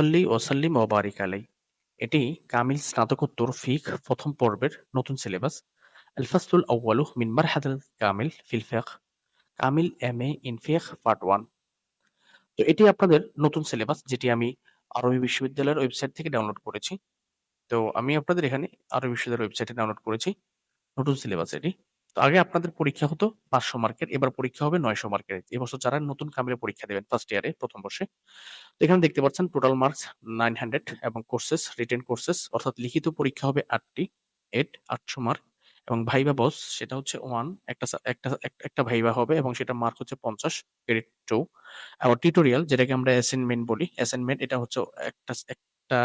সল্লি ওয়াসাল্লিম ওয়া বারিক আলাই। এটি কামিল স্নাতকোত্তর ফিকহ প্রথম পর্বের নতুন সিলেবাস। আল ফাসলুল আউয়ালু মিন মারহালাতিল কামিল ফিল ফিকহ। কামিল এমএ ইন ফিকহ পার্ট ওয়ান তো এটি আপনাদের নতুন সিলেবাস, যেটি আমি আরবি বিশ্ববিদ্যালয়ের ওয়েবসাইট থেকে ডাউনলোড করেছি। তো আমি আপনাদের এখানে আরবি বিশ্ববিদ্যালয়ের ওয়েবসাইটে ডাউনলোড করেছি। নতুন সিলেবাস এটি। তো আগে আপনাদের পরীক্ষা হতো ৫০০ মার্কের, এবার পরীক্ষা হবে ৯০০ মার্কের। এবছর যারা নতুন কামিলে পরীক্ষা দেবেন ফার্স্ট ইয়ারে প্রথম বর্ষে। তো এখানে দেখতে পাচ্ছেন টোটাল মার্কস 900 এবং কোর্সেস, রিটেন কোর্সেস অর্থাৎ লিখিত পরীক্ষা হবে আটটি এট আটশো মার্ক এবং ভাইভা বস সেটা হচ্ছে ওয়ান একটা একটা একটা ভাইভা হবে এবং সেটা মার্ক হচ্ছে ৫০ ক্রেডিট 2 এবং টিউটোরিয়াল যেটাকে আমরা অ্যাসাইনমেন্ট বলি। অ্যাসাইনমেন্ট এটা হচ্ছে একটা একটা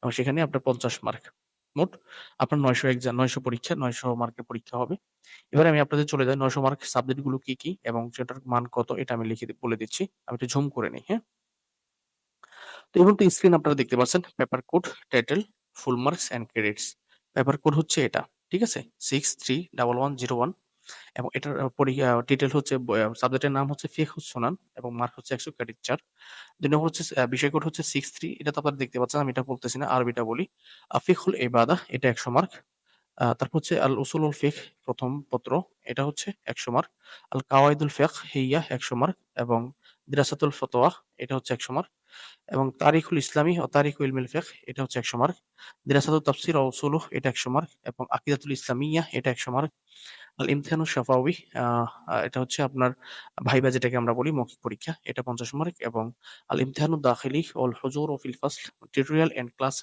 এবং সেখানে আপনার ৫০ মার্ক। মোট আপনার ৯০০ এক্সাম ৯০০ পরীক্ষা ৯০০ মার্কের পরীক্ষা হবে। এবার আমি আপনাদের চলে যাই ৯০০ মার্ক সাবজেক্টগুলো কি, কি এবং সেটার মান কত এটা আমি লিখে বলে দিচ্ছি। আমি একটু ঝুম করে নিই হ্যাঁ? তো এই তো স্ক্রিন আপনারা দেখতে পাচ্ছেন paper code, title, full marks and credits. Paper code হচ্ছে এটা। ঠিক আছে? 631101 এবং এটার টাইটেল হচ্ছে সাবজেক্টের নাম হচ্ছে ফিকহুস সোনান এবং মার্ক হচ্ছে ১০০ ক্রেডিট ৪। ২ নম্বর হচ্ছে বিষয় কোড হচ্ছে 63 এটা তো আপনারা দেখতে পাচ্ছেন, আমি এটা বলতেছি না, আরবিটা বলি। আ ফিকহুল ইবাদাহ, এটা ১০০ মার্ক। তারপর হচ্ছে আল উসুলুল ফিকহ, প্রথম পত্র, এটা হচ্ছে ১০০ মার্ক। আল কাওয়াইদুল ফেক হেইয়া একশো মার্ক এবং দিরাসাতুল ফতোয়া, এটা হচ্ছে ১০০ মার্ক এবং তারিখুল ইসলামী ও তারিখু ইলমিল ফেক এটা হচ্ছে ১০০ মার্ক। দিরাসাতুত তাফসীর ও উসুলুহ, এটা ১০০ মার্ক এবং আকিদাতুল ইসলামিyyah এটা ১০০ মার্ক। আল ইমতিহানুশ শাফাউই এটা হচ্ছে আপনার ভাইভা যেটাকে আমরা বলি মৌখিক পরীক্ষা এটা ৫০ মার্ক এবং আল ইমতিহানুদ দাখিলি অল হুজুর ও ফিল টিউটোরিয়াল এন্ড ক্লাস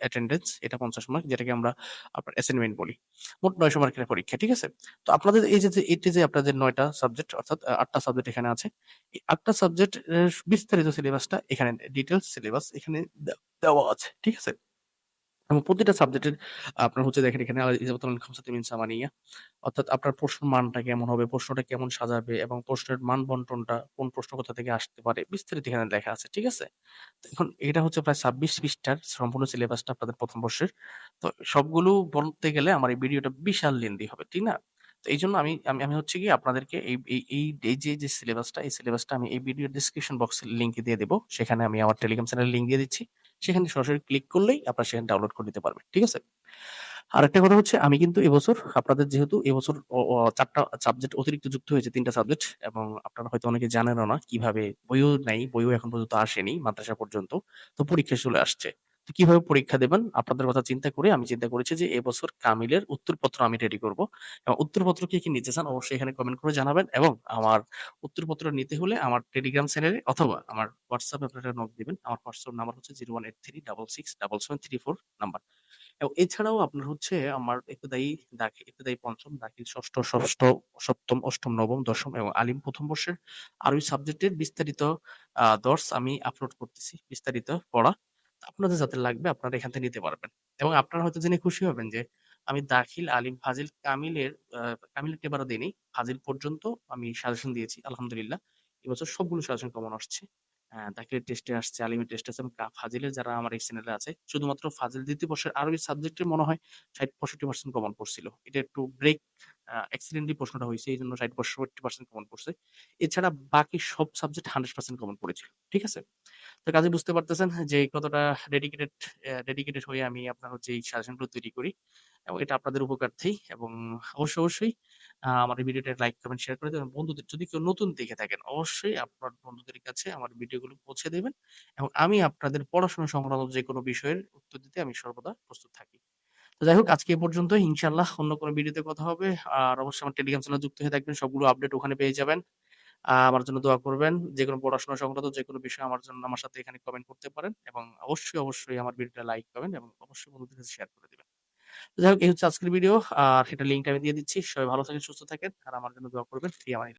অ্যাটেন্ডেন্স এটা ৫০ মার্ক যেটাকে আমরা আপনার অ্যাসাইনমেন্ট বলি। মোট ৯০০ মার্কের পরীক্ষা। ঠিক আছে? তো আপনাদের এই যে, এটি যে আপনাদের নয়টা সাবজেক্ট অর্থাৎ আটটা সাবজেক্ট এখানে আছে। এই ৮ টা সাবজেক্ট বিস্তারিত সিলেবাসটা এখানে ডিটেলস সিলেবাস এখানে দেওয়া আছে। ঠিক আছে? এবং প্রতিটা সাবজেক্টের আপনার হচ্ছে দেখেন এখানে ইজাবাতুল মিন সামানিয়া অর্থাৎ আপনার প্রশ্নের মানটা কেমন হবে, প্রশ্নটা কেমন সাজাবে এবং প্রশ্নের মান বন্টনটা কোন প্রশ্ন কোথা থেকে আসতে পারে বিস্তারিত এখানে লেখা আছে। ঠিক আছে? এখন এটা হচ্ছে প্রায় ২৬ পৃষ্ঠার সম্পূর্ণ সিলেবাসটা আপনাদের প্রথম বর্ষের। তো সবগুলো বলতে গেলে আমার এই ভিডিওটা বিশাল লেন্দি হবে। ঠিক না? তো এইজন্য আমি আমি আমি হচ্ছে কি আপনাদেরকে এই এই এই এই যে, যে সিলেবাসটা এই সিলেবাসটা আমি এই ভিডিও ডিসক্রিপশন বক্সের লিংকে দিয়ে দেবো সেখানে আমি আমার টেলিগ্রাম চ্যানেলের লিংক দিয়ে দিচ্ছি। সেখানে সরাসরি ক্লিক করলেই আপনারা সেখানে ডাউনলোড করে নিতে পারবেন। ঠিক আছে? আর একটা কথা হচ্ছে আমি কিন্তু এবছর আপনাদের যেহেতু এবছর অ অ ৪ টা সাবজেক্ট অতিরিক্ত যুক্ত হয়েছে তিনটা সাবজেক্ট এবং আপনারা হয়তো অনেকে জানেনও না কীভাবে বইও নাই, বইও এখন পর্যন্ত আসেনি মাদ্রাসা পর্যন্ত। তো পরীক্ষা চলে আসছে। তো কীভাবে পরীক্ষা দেবেন আপনাদের কথা চিন্তা করে আমি চিন্তা করেছি যে এবছর কামিলের উত্তরপত্র আমি রেডি করব। এবং উত্তরপত্র কে, কি নিতে চান অবশ্যই এখানে কমেন্ট করে জানাবেন এবং আমার উত্তরপত্র নিতে হলে আমার টেলিগ্রাম চ্যানেলে অথবা আমার এ আপনারা নক দিবেন। আমার WhatsApp নাম্বার হচ্ছে 01836677734 নাম্বার। এবং এছাড়াও আপনার হচ্ছে আমার ইবতেদায়ী দাখি ইবতেদায়ী পঞ্চম, দাখিল ষষ্ঠ, ষষ্ঠ, সপ্তম, অষ্টম, নবম, দশম এবং আলিম প্রথম বর্ষের আরবি সাবজেক্টের বিস্তারিত আ দর্স আমি আপলোড করতেছি। বিস্তারিত পড়া। আপনাদের যাতে লাগবে আপনারা এখান থেকে নিতে পারবেন। এবং আপনারা হয়তো জেনে খুশি হবেন যে আমি দাখিল, আলিম, ফাজিল, কামিলের আ কামিলেরটা এবারও দেইনি। ফাজিল পর্যন্ত আমি সাজেশন দিয়েছি আলহামদুলিল্লাহ। এবছর সবগুলো সাজেশন কমন আসছে। দাখিলের টেস্টে আসছে, আলিমের টেস্টে আসছে এবং ফাজিলের যারা আমার এই চ্যানেলে আছে শুধুমাত্র ফাজিল দ্বিতীয় বর্ষের আরবি সাবজেক্টে মনে হয় ৬০-৬৫% কমন পড়ছিল। এটা একটু ব্রেক অ্যাক্সিডেন্টালি প্রশ্নটা হইছে। এইজন্য ৬০-৬৫% কমন পড়ছে। এছাড়া বাকি সব সাবজেক্ট 100% কমন পড়েছিল। ঠিক আছে? তো কাজেই বুঝতে পারতেছেন যে কতটা ডেডিকেটেড ডেডিকেটেড হয়ে আমি আপনার হচ্ছে এই সাজেশনগুলো তৈরি করি। এবং এটা আপনাদের উপকার্থেই এবং অবশ্যই, অবশ্যই আমার এই ভিডিওটা লাইক, কমেন্ট, শেয়ার করে দেবেন। বন্ধুদের যদি কেউ নতুন দেখে থাকেন অবশ্যই আপনার বন্ধুদের কাছে আমার ভিডিওগুলো পৌঁছে দেবেন এবং আমি আপনাদের পড়াশোনা সংক্রান্ত যেকোনো বিষয়ের উত্তর দিতে আমি সর্বদা প্রস্তুত থাকি। যাই হোক আজকে এ পর্যন্তই। ইনশাআল্লাহ অন্য কোনো ভিডিওতে কথা হবে। আর অবশ্যই আমার টেলিগ্রাম চ্যানেলে যুক্ত হয়ে থাকবেন। সবগুলো আপডেট ওখানে পেয়ে যাবেন। আমার জন্য দোয়া করবেন। যেকোনো পড়াশোনা সংক্রান্ত যেকোনো বিষয় আমার জন্য আমার সাথে এখানে কমেন্ট করতে পারেন এবং অবশ্যই, অবশ্যই আমার ভিডিওটা লাইক করবেন এবং অবশ্যই বন্ধুদের কাছে শেয়ার করে দিবেন। যাই হোক এই হচ্ছে আজকের ভিডিও। আর এটার লিংকটা আমি দিয়ে দিচ্ছি। সবাই ভালো থাকেন, সুস্থ থাকেন। আর আমার জন্য দোয়া করবেন। ফি আমানিল্লাহ।